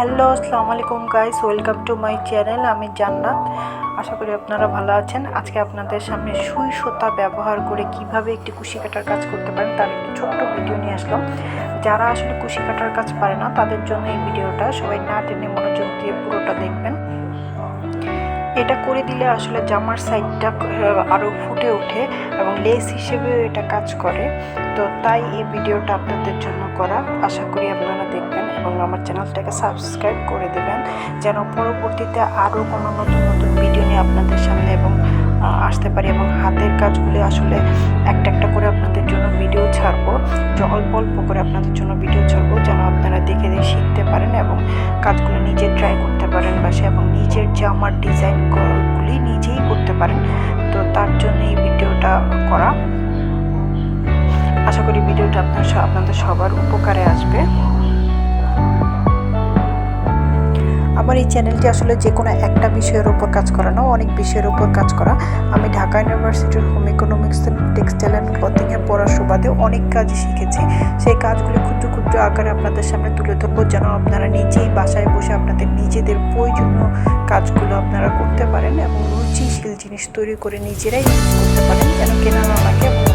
Hello, আসসালামু আলাইকুম guys welcome to my channel আমি জান্নাত। আশা করি আপনারা ভালো আছেন। আজকে আপনাদের সামনে সুই সুতা ব্যবহার করে কীভাবে একটি কুশি কাটার কাজ করতে পারেন, তার একটি ছোট্ট ভিডিও নিয়ে আসলাম। যারা আসলে কুশি কাটার কাজ পারে না, তাদের জন্য এই ভিডিওটা সবাই না টেনে মনোযোগ দিয়ে পুরোটা দেখবেন। এটা করে দিলে আসলে জামার সাইডটা আরও ফুটে ওঠে এবং লেস হিসেবেও এটা কাজ করে। তো তাই এই ভিডিওটা আপনাদের জন্য করা। আশা করি আপনারা দেখবেন এবং আমার চ্যানেলটাকে সাবস্ক্রাইব করে দেবেন যেন পরবর্তীতে আরও কোনো নতুন নতুন ভিডিও নিয়ে আপনাদের সামনে এবং আসতে পারি এবং হাতের কাজগুলি আসলে একটা একটা করে আপনাদের জন্য ভিডিও ছাড়বো। যে অল্প অল্প করে আপনাদের জন্য ভিডিও ছাড়বো যেন আপনারা দেখে শিখতে পারেন এবং কাজগুলো নিজে ট্রাই করতে পারেন বাসে এবং নিজের জামার ডিজাইনগুলি নিজেই করতে পারেন। তো তার জন্য এই ভিডিওটা করা। আশা করি ভিডিওটা আপনার আপনাদের সবার উপকারে আসবে। আমার এই চ্যানেলটি আসলে যে কোনো একটা বিষয়ের ওপর কাজ করা না, অনেক বিষয়ের ওপর কাজ করা। আমি ঢাকা ইউনিভার্সিটির হোম ইকোনমিক্স টেক্সটাইল অ্যান্ড ক্লথিংয়ে পড়ার সুবাদে অনেক কাজই শিখেছি। সেই কাজগুলি ক্ষুদ্র ক্ষুদ্র আকারে আপনাদের সামনে তুলে ধরবো, যেন আপনারা নিজেই বাসায় বসে আপনাদের নিজেদের প্রয়োজনীয় কাজগুলো আপনারা করতে পারেন এবং রুচিশীল জিনিস তৈরি করে নিজেরাই ইউজ করতে পারেন, যেন কেনা না লাগে